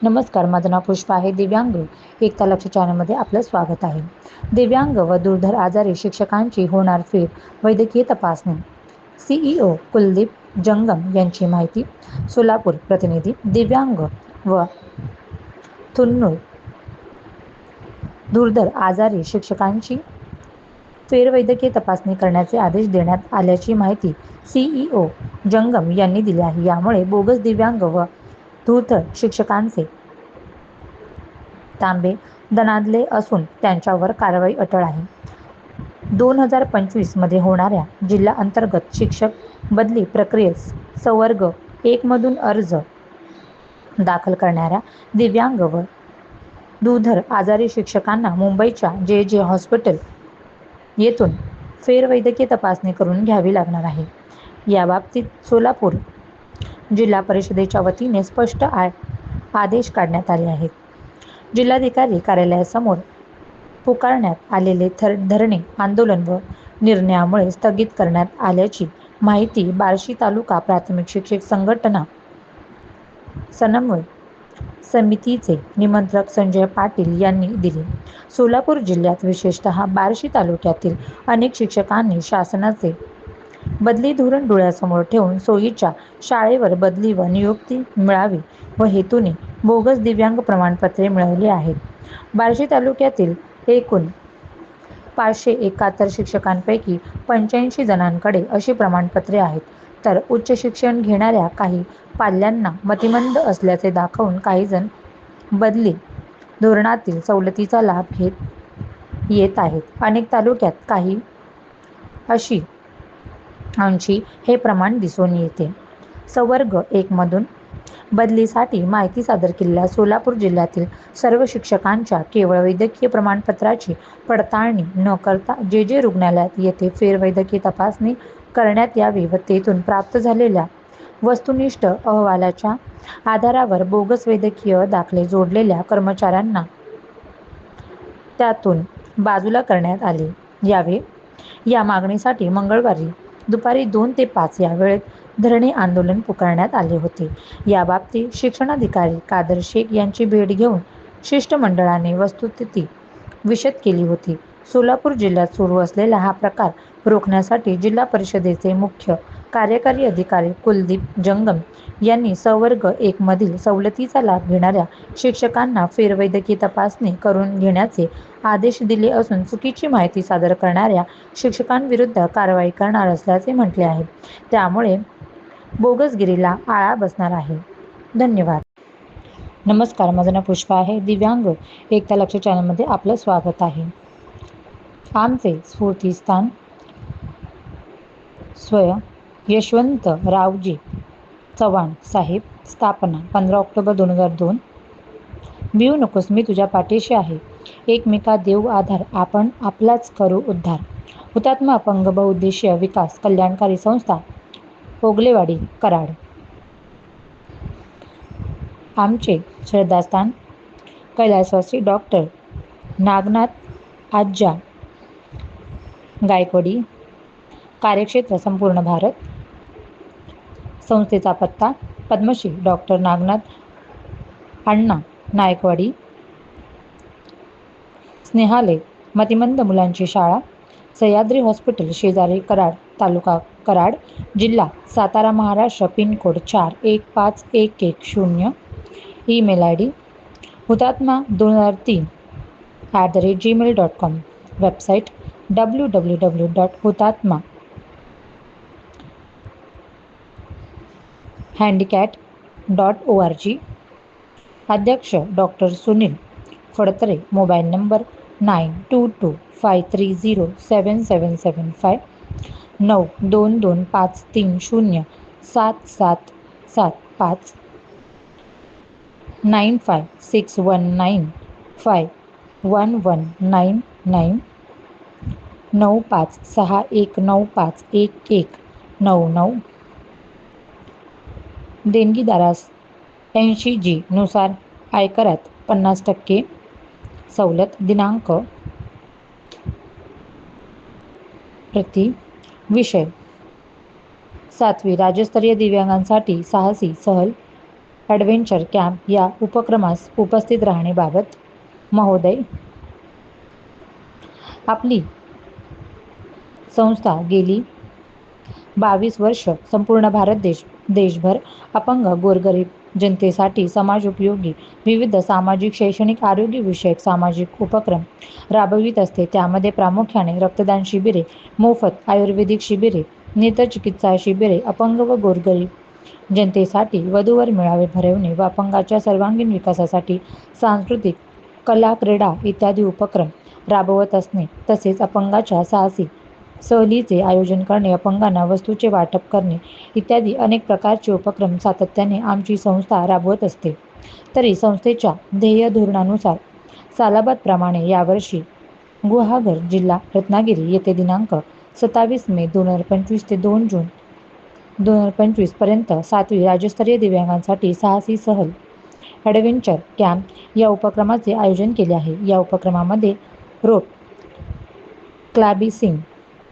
नमस्कार माझं नाव पुष्पा आहे. दिव्यांग एकता लक्ष चॅनलमध्ये आपलं स्वागत आहे. दिव्यांग व दुर्धर आजारी शिक्षकांची होणार फेर वैद्यकीय तपासणी. सीईओ कुलदीप जंगम यांची माहिती सोलापूर प्रतिनिधी दिव्यांग व थुन्नूर. दुर्धर आजारी शिक्षकांची फेरवैद्यकीय तपासणी करण्याचे आदेश देण्यात आल्याची माहिती सीईओ जंगम यांनी दिली आहे. यामुळे बोगस दिव्यांग व धूर्त शिक्षकांचे तांबे दनादले असून त्यांच्यावर कारवाई अटळ आहे. दोन हजार पंचवीसमध्ये होणाऱ्या जिल्हा अंतर्गत शिक्षक बदली प्रक्रियेस संवर्ग एक मधून अर्ज दाखल करणाऱ्या दिव्यांग व दुधर आजारी शिक्षकांना मुंबईच्या जे जे हॉस्पिटल येथून फेरवैद्यकीय तपासणी करून घ्यावी लागणार आहे. याबाबतीत सोलापूर जिल्हा परिषदेच्या वतीने स्पष्ट आदेश काढण्यात आले आहेत. जिल्हाधिकारी कार्यालयासमोर पुकारण्यात आलेले थर धरणे आंदोलन व निर्णयामुळे स्थगित करण्यात आल्याची माहिती बार्शी तालुका प्राथमिक शिक्षक संघटना समन्वय समितीचे निमंत्रक संजय पाटील यांनी दिली. सोलापूर जिल्ह्यात विशेषतः बार्शी तालुक्यातील अनेक शिक्षकांनी शासनाचे बदली धोरण डोळ्यासमोर ठेवून सोयीच्या शाळेवर बदली व नियुक्ती मिळावी व हेतूने बोगस दिव्यांग प्रमाणपत्रे मिळवली आहेत. बार्शी तालुक्यातील एकूण पाचशे एकाहत्तर शिक्षकांपैकी पंच्याऐंशी जणांकडे अशी प्रमाणपत्रे आहेत. तर उच्च शिक्षण घेणाऱ्या काही पाल्यांना मतिमंद असल्याचे दाखवून काही जण बदली धोरणातील सवलतीचा लाभ घेत येत आहेत. अनेक तालुक्यात काही अशी ऐंशी हे प्रमाण दिसून येते. संवर्ग एकमधून बदलीसाठी माहिती सादर केलेल्या सोलापूर जिल्ह्यातील सर्व शिक्षकांच्या केवळ वैद्यकीय प्रमाणपत्राची पडताळणी न करता जे जे रुग्णालयात येथे फेरवैद्यकीय तपासणी करण्यात यावी व तेथून प्राप्त झालेल्या वस्तुनिष्ठ अहवालाच्या आधारावर बोगस वैद्यकीय दाखले जोडलेल्या कर्मचाऱ्यांना त्यातून बाजूला करण्यात आले. यावे या मागणीसाठी मंगळवारी दुपारी दोन ते पाच या वेळेत धरणे आंदोलन पुकारण्यात आले होते. याबाबतीत शिक्षणाधिकारी कादर शेख यांची भेट घेऊन शिष्टमंडळाने वस्तुस्थिती विशद केली होती. सोलापूर जिल्ह्यात सुरू असलेला हा प्रकार रोखण्यासाठी जिल्हा परिषदेचे मुख्य कार्यकारी अधिकारी कुलदीप जंगम यांनी सवर्ग एक मधील सवलतीचा लाभ घेणाऱ्या शिक्षकांना फेरवैद्यकीय तपासणी करून घेण्याचे आदेश दिले असून चुकीची माहिती सादर करणाऱ्या शिक्षकांविरुद्ध कारवाई करणार असल्याचे म्हटले आहे. त्यामुळे बोगसगिरीला आळा बसणार आहे. धन्यवाद. नमस्कार माझं नाव पुष्पा आहे. दिव्यांग एकता लक्ष चॅनलमध्ये आपलं स्वागत आहे. आमचे स्फूर्तीस्थान स्वयं यशवंत रावजी चव्हाण साहेब स्थापना पंधरा ऑक्टोबर दोन हजार दोन. भिऊ नकोस मी तुझ्या पाठीशी आहे. एकमेका देव आधार आपण आपलाच करू उद्धार. हुतात्मा अपंग बहुउद्देशीय विकास कल्याणकारी संस्था ओगलेवाडी कराड. आमचे श्रद्धास्थान कैलासवासी डॉक्टर नागनाथ आज्जा गायकवाडी कार्यक्षेत्र संपूर्ण भारत. संस्थेचा पत्ता पद्मश्री डॉक्टर नागनाथ अण्णा नायकवाडी. स्नेहालय मतिमंद मुलांची शाळा सह्याद्री हॉस्पिटल शेजारी कराड तालुका कराड जिल्हा सातारा महाराष्ट्र पिनकोड चार एक पाच एक एक शून्य. ईमेल आय डी हुतात्मा दोन हजार तीन at the rate Gmail dot com. Website W W W dot Hutatma handicapped dot O R G अध्यक्ष doctor Sunil Phadtare mobile number nine two two five three zero seven seven seven five नऊ दोन दोन पाच तीन शून्य सात सात सात पाच nine five six one nine five one one nine nine नऊ पाच सहा एक नऊ पाच एक एक नऊ नऊ देणगीदारास ऐंशी जी नुसार आयकरात पन्नास टक्के सवलत दिनांक प्रति विषय. सातवी राज्यस्तरीय दिव्यांगांसाठी साहसी सहल ॲडव्हेंचर कॅम्प या उपक्रमास उपस्थित राहण्याबाबत महोदय. आपली संस्था गेली बावीस वर्ष संपूर्ण भारत देश देशभर अपंग गोरगरीब जनतेसाठी समाज उपयोगी विविध सामाजिक शैक्षणिक आरोग्यविषयक सामाजिक उपक्रम राबवित असते. त्यामध्ये प्रामुख्याने रक्तदान शिबिरे मोफत आयुर्वेदिक शिबिरे नेत्रचिकित्सा शिबिरे अपंग व गोरगरीब जनतेसाठी वधूवर मेळावे भरवणे व अपंगाच्या सर्वांगीण विकासासाठी सांस्कृतिक कला क्रीडा इत्यादी उपक्रम राबवत असणे तसेच अपंगाच्या साहसी सहलीचे आयोजन करणे अपंगांना वस्तूचे वाटप करणे इत्यादी अनेक प्रकारचे उपक्रम सातत्याने आमची संस्था राबवत असते. तरी संस्थेच्या ध्येय धोरणानुसार सालाबादप्रमाणे यावर्षी गुहागर जिल्हा रत्नागिरी येथे दिनांक सत्तावीस मे दोन हजार पंचवीस ते दोन जून दोन हजार पंचवीसपर्यंत सातवी राज्यस्तरीय दिव्यांगांसाठी साहसी सहल ॲडव्हेंचर कॅम्प या उपक्रमाचे आयोजन केले आहे. या उपक्रमामध्ये रोप क्लाबिसिंग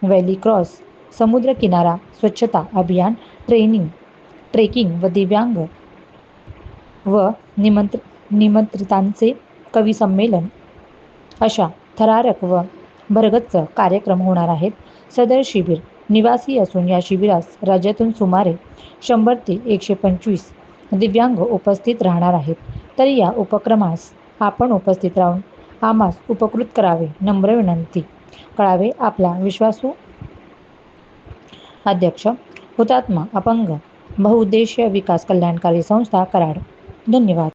व्हॅली क्रॉस समुद्रकिनारा स्वच्छता अभियान ट्रेनिंग ट्रेकिंग व दिव्यांग व निमंत्र निमंत्रितांचे कवी संमेलन. अशा थरारक व भरगच्च कार्यक्रम होणार आहेत. सदर शिबिर निवासी असून या शिबिरास राज्यातून सुमारे शंभर ते एकशे पंचवीस दिव्यांग उपस्थित राहणार आहेत. तर या उपक्रमास आपण उपस्थित राहून आम्हास उपकृत करावे नम्र विनंती. कळावे आपला विश्वासू अध्यक्ष हुतात्मा अपंग बहुउद्देशीय विकास कल्याणकारी संस्था कराड. धन्यवाद.